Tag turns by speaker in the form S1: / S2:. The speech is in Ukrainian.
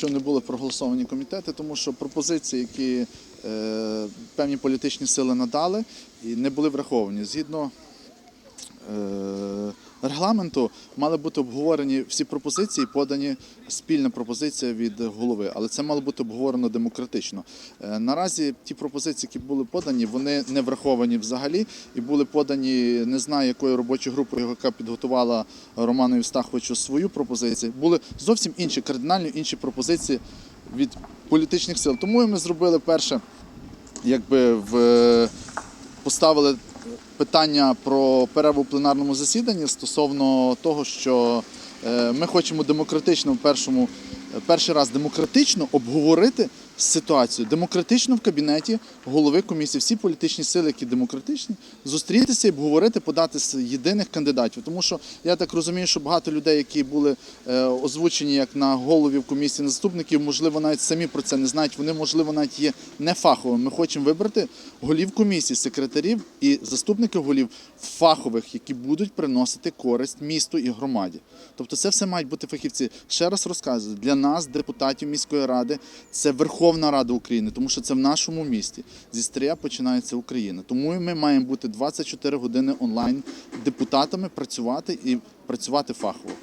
S1: Що не були проголосовані комітети, тому що пропозиції, які е, певні політичні сили надали, не були враховані. Згідно регламенту мали бути обговорені всі пропозиції, подані спільна пропозиція від голови, але це мало бути обговорено демократично. Е, наразі ті пропозиції, які були подані, вони не враховані взагалі і були подані не знаю якою робочою групою, яка підготувала Роману Євстаховичу свою пропозицію. Були зовсім інші, кардинально інші пропозиції від політичних сил. Тому ми зробили перше, якби в поставили питання про перерву в пленарному засіданні стосовно того, що е, ми хочемо демократично в першому перший раз демократично обговорити ситуацію, демократично в кабінеті голови комісії, всі політичні сили, які демократичні, зустрітися і обговорити, подати з єдиних кандидатів. Тому що я так розумію, що багато людей, які були е, озвучені як на головів комісії, на заступників, можливо, навіть самі про це не знають. Вони, можливо, навіть є нефаховими. Ми хочемо вибрати голів комісії, секретарів і заступників голів фахових, які будуть приносити користь місту і громаді. Тобто, це все мають бути фахівці. Ще раз розказую, для нас, депутатів міської ради, це Верховна Рада України, тому що це в нашому місті. Зі стрія починається Україна. Тому ми маємо бути 24 години онлайн депутатами, працювати і працювати фахово.